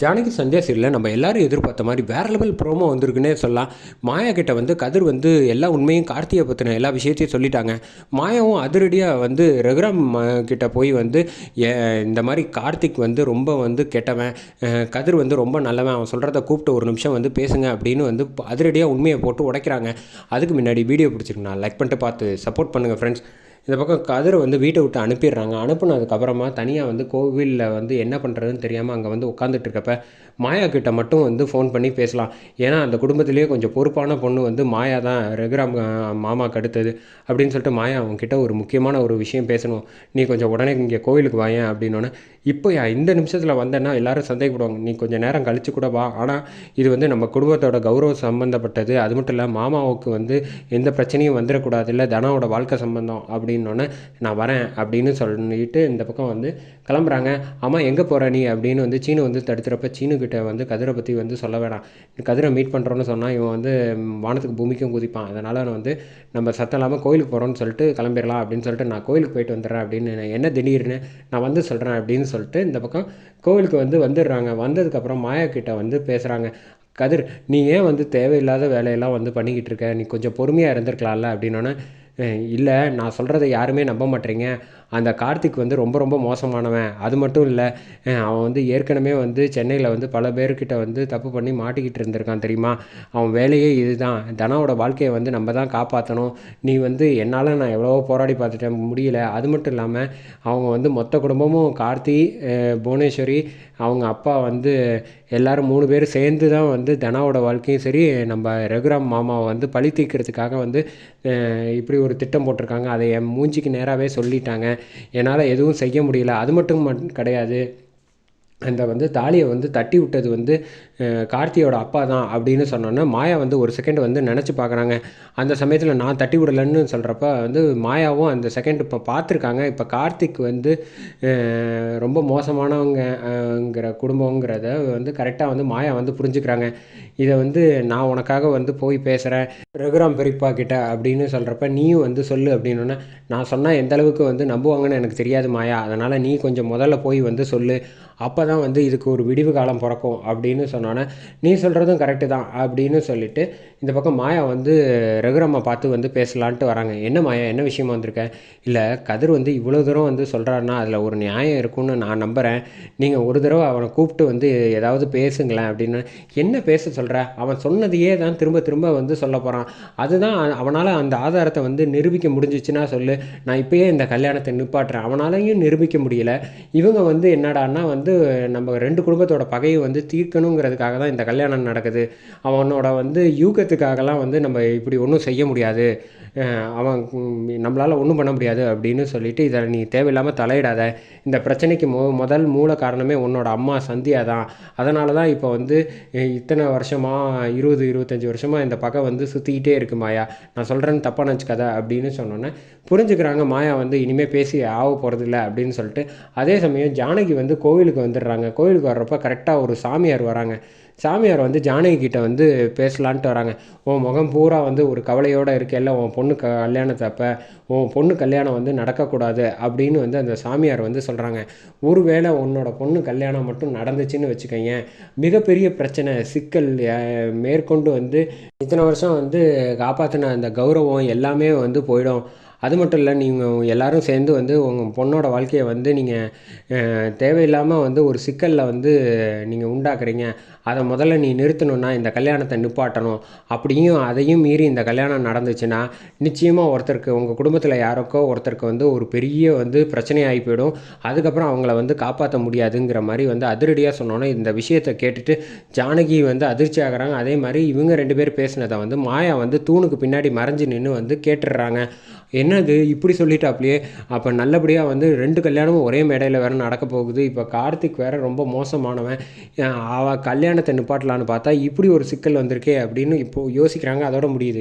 ஜானகி சந்தியா சீரியலில் நம்ம எல்லாரும் எதிர்பார்த்த மாதிரி வேற லெவல் ப்ரோமோ வந்திருக்குன்னே சொல்லலாம். மாயா கிட்ட வந்து கதிர் வந்து எல்லா உண்மையும் கார்த்தியை பற்றின எல்லா விஷயத்தையும் சொல்லிட்டாங்க. மாயாவும் அதிரடியாக வந்து ரகுராம் கிட்ட போய் வந்து இந்த மாதிரி கார்த்திக் வந்து ரொம்ப வந்து கெட்டவன். கதிர் வந்து ரொம்ப நல்லவன். அவன் சொல்கிறத கூப்பிட்டு ஒரு நிமிஷம் வந்து பேசுங்க அப்படின்னு வந்து அதிரடியாக உண்மையை போட்டு உடைக்கிறாங்க. அதுக்கு முன்னாடி வீடியோ பிடிச்சிருக்குண்ணா லைக் பண்ணிட்டு பார்த்து சப்போர்ட் பண்ணுங்கள் ஃப்ரெண்ட்ஸ் இந்த பக்கம் கதிரை வந்து வீட்டை விட்டு அனுப்பிடுறாங்க. அனுப்புனதுக்கப்புறமா தனியாக வந்து கோவிலில் வந்து என்ன பண்ணுறதுன்னு தெரியாமல் அங்கே வந்து உட்காந்துட்டு இருக்கப்ப மாயா கிட்ட மட்டும் வந்து ஃபோன் பண்ணி பேசலாம். ஏன்னா அந்த குடும்பத்திலேயே கொஞ்சம் பொறுப்பான பொண்ணு வந்து மாயா தான். ரகுராம் அஹ், மாமாக்கு அடுத்தது அப்படின்னு சொல்லிட்டு மாயா அவங்கக்கிட்ட ஒரு முக்கியமான ஒரு விஷயம் பேசணும். நீ கொஞ்சம் உடனே இங்கே கோவிலுக்கு வாயேன் அப்படின்னோடனே இப்போ இந்த நிமிஷத்தில் வந்தேன்னா எல்லாரும் சந்தேகப்படுவாங்க. நீ கொஞ்சம் நேரம் கழிச்சு கூட வா. ஆனால் இது வந்து நம்ம குடும்பத்தோட கௌரவம் சம்மந்தப்பட்டது அது மட்டும் இல்லை மாமாவுக்கு வந்து எந்த பிரச்சனையும் வந்துடக்கூடாது இல்லை தனாவோட வாழ்க்கை சம்பந்தம் அப்படின்னோடனே நான் வரேன் அப்படின்னு சொல்லிட்டு இந்த பக்கம் வந்து கிளம்புறாங்க. ஆமாம் எங்கே போகிற நீ? அப்படின்னு வந்து சீனு வந்து தடுத்துறப்ப சீனுக்கிட்ட வந்து கதிரை பற்றி வந்து சொல்ல வேணாம். கதிரை மீட் பண்ணுறோன்னு சொன்னால் இவன் வந்து வானத்துக்கு பூமிக்கும் குதிப்பான். அதனால் நான் வந்து நம்ம சத்தம் இல்லாமல் கோயிலுக்கு போகிறோன்னு சொல்லிட்டு கிளம்பிடலாம் அப்படின்னு சொல்லிட்டு நான் கோயிலுக்கு போயிட்டு வந்துடுறேன் அப்படின்னு என்ன திடீர்னு? நான் வந்து சொல்கிறேன் அப்படின்னு சொல்லிட்டு இந்த பக்கம் கோவிலுக்கு வந்து வந்துடுறாங்க. வந்ததுக்கப்புறம் மாயா கிட்ட வந்து பேசுகிறாங்க கதிர் நீ ஏன் வந்து தேவையில்லாத வேலையெல்லாம் வந்து பண்ணிக்கிட்டு இருக்க? நீ கொஞ்சம் பொறுமையாக இருந்திருக்கலாம்ல அப்படின்னோடனே இல்லை நான் சொல்கிறத யாருமே நம்ப மாட்டேறீங்க. அந்த கார்த்திக் வந்து ரொம்ப ரொம்ப மோசமானவன். அது மட்டும் இல்லை அவன் வந்து ஏற்கனவே வந்து சென்னையில் வந்து பல பேர்கிட்ட வந்து தப்பு பண்ணி மாட்டிக்கிட்டு இருந்திருக்கான் தெரியுமா? அவன் வேலையே இதுதான். தனாவோட வாழ்க்கையை வந்து நம்ம தான் காப்பாற்றணும் நீ வந்து என்னால் நான் எவ்வளவோ போராடி பார்த்துட்டேன் முடியல. அது மட்டும் இல்லாமல் அவங்க வந்து மொத்த குடும்பமும் கார்த்தி புவனேஸ்வரி அவங்க அப்பா வந்து எல்லோரும் மூணு பேர் சேர்ந்து தான் வந்து தனாவோட வாழ்க்கையும் சரி நம்ம ரகுராம் மாமாவை வந்து பழி தீர்க்கிறதுக்காக வந்து இப்படி ஒரு திட்டம் போட்டிருக்காங்க. அதை என் மூஞ்சிக்கு நேராகவே சொல்லிட்டாங்க. என்னால் எதுவும் செய்ய முடியல. அது மட்டும் கிடையாது. அந்த வந்து தாலியை வந்து தட்டி விட்டது வந்து கார்த்தியோட அப்பா தான் அப்படின்னு சொன்னோன்னே மாயா வந்து ஒரு செகண்ட் வந்து நினச்சி பார்க்குறாங்க. அந்த சமயத்தில் நான் தட்டி விடலைன்னு சொல்கிறப்ப வந்து மாயாவும் அந்த செகண்ட் இப்போ பார்த்துருக்காங்க. இப்போ கார்த்திக் வந்து ரொம்ப மோசமானவங்கிற குடும்பங்கிறத வந்து கரெக்டாக வந்து மாயா வந்து புரிஞ்சுக்கிறாங்க. இதை வந்து நான் உனக்காக வந்து போய் பேசுகிறேன் ரகுராம் பெரியப்பா கிட்ட அப்படின்னு சொல்கிறப்ப நீயும் வந்து சொல்லு அப்படின்னோடனே நான் சொன்னால் எந்த அளவுக்கு வந்து நம்புவாங்கன்னு எனக்கு தெரியாது மாயா. அதனால் நீ கொஞ்சம் முதல்ல போய் வந்து சொல்லு. அப்போ தான் வந்து இதுக்கு ஒரு விடிவு காலம் பிறக்கும் அப்படின்னு சொன்னோன்னே நீ சொல்கிறதும் கரெக்டு தான் அப்படின்னு சொல்லிட்டு இந்த பக்கம் மாயா வந்து ரகுரம்மா பார்த்து வந்து பேசலான்ட்டு வராங்க. என்ன மாயா என்ன விஷயமா வந்திருக்க? இல்லை கதிர் வந்து இவ்வளோ தூரம் வந்து சொல்கிறாருன்னா அதில் ஒரு நியாயம் இருக்கும்னு நான் நம்புகிறேன் நீங்கள் ஒரு தடவை அவனை கூப்பிட்டு வந்து ஏதாவது பேசுங்களேன் அப்படின்னு என்ன பேச சொல்கிற அவன் சொன்னதையே தான் திரும்ப திரும்ப வந்து சொல்ல போகிறான் அதுதான் அவனால் அந்த ஆதாரத்தை வந்து நிரூபிக்க முடிஞ்சிச்சுன்னா சொல்லு. நான் இப்போயே இந்த கல்யாணத்தை நிப்பாட்டுறேன். அவனாலையும் நிரூபிக்க முடியல. இவங்க வந்து என்னடான்னா வந்து நம்ம ரெண்டு குடும்பத்தோட பகையை வந்து தீர்க்கணுங்கிறதுக்காக தான் இந்த கல்யாணம் நடக்குது. அவனோட வந்து யூகத்துக்காகலாம் வந்து நம்ம இப்படி ஒன்றும் செய்ய முடியாது. அவன் நம்மளால் ஒன்றும் பண்ண முடியாது அப்படின்னு சொல்லிட்டு இதை நீ தேவையில்லாமல் தலையிடாத. இந்த பிரச்சனைக்கு மொ முதல் மூல காரணமே உன்னோட அம்மா சந்தியா தான். அதனால தான் இப்போ வந்து இத்தனை வருஷமாக இருபது இருபத்தஞ்சி வருஷமாக இந்த பக்கம் வந்து சுற்றிக்கிட்டே இருக்கு மாயா. நான் சொல்கிறேன்னு தப்பாக நினச்சிக்காத அப்படின்னு சொன்னோன்னே புரிஞ்சுக்கிறாங்க மாயா வந்து இனிமேல் பேசி ஆக போகிறதில்ல அப்படின்னு சொல்லிட்டு. அதே சமயம் ஜானகி வந்து கோவிலுக்கு வந்துடுறாங்க. கோவிலுக்கு வர்றப்ப கரெக்டாக ஒரு சாமியார் வராங்க. சாமியார் வந்து ஜானகி கிட்ட வந்து பேசலான்ட்டு வராங்க. உன் முகம் பூரா வந்து ஒரு கவலையோடு இருக்கேல்ல உன் பொண்ணு க கல்யாணத்தப்ப உன் பொண்ணு கல்யாணம் வந்து நடக்கக்கூடாது அப்படின்னு வந்து அந்த சாமியார் வந்து சொல்கிறாங்க ஒருவேளை உன்னோட பொண்ணு கல்யாணம் மட்டும் நடந்துச்சுன்னு வச்சுக்கோங்க மிகப்பெரிய பிரச்சனை சிக்கல் மேற்கொண்டு வந்து இத்தனை வருஷம் வந்து காப்பாற்றின அந்த கௌரவம் எல்லாமே வந்து போயிடும். அது மட்டும் இல்லை நீங்கள் எல்லாரும் சேர்ந்து வந்து உங்கள் பொண்ணோட வாழ்க்கையை வந்து நீங்கள் தேவையில்லாமல் வந்து ஒரு சிக்கலில் வந்து நீங்கள் உண்டாக்குறீங்க. அதை முதல்ல நீ நிறுத்தணும்னா இந்த கல்யாணத்தை நிப்பாட்டணும். அப்படியும் அதையும் மீறி இந்த கல்யாணம் நடந்துச்சுன்னா நிச்சயமாக ஒருத்தருக்கு உங்கள் குடும்பத்தில் யாருக்கோ ஒருத்தருக்கு வந்து ஒரு பெரிய வந்து பிரச்சனையாகி போயிடும். அதுக்கப்புறம் அவங்கள வந்து காப்பாற்ற முடியாதுங்கிற மாதிரி வந்து அதிரடியாக சொன்னோன்னே இந்த விஷயத்தை கேட்டுட்டு ஜானகி வந்து அதிர்ச்சி ஆகிறாங்க. அதே மாதிரி இவங்க ரெண்டு பேர் பேசினதை வந்து மாயா வந்து தூணுக்கு பின்னாடி மறைஞ்சு நின்று வந்து கேட்டுடுறாங்க. என்னது? இப்படி சொல்லிட்டாப்லையே. அப்போ நல்லபடியாக வந்து ரெண்டு கல்யாணமும் ஒரே மேடையில் வேறு நடக்க போகுது. இப்போ கார்த்திக் வேற ரொம்ப மோசமானவன். அவள் கல்யாணத்தை நிப்பாட்டலான்னு பார்த்தா இப்படி ஒரு சிக்கல் வந்திருக்கே அப்படின்னு இப்போது யோசிக்கிறாங்க. அதோட முடியுது.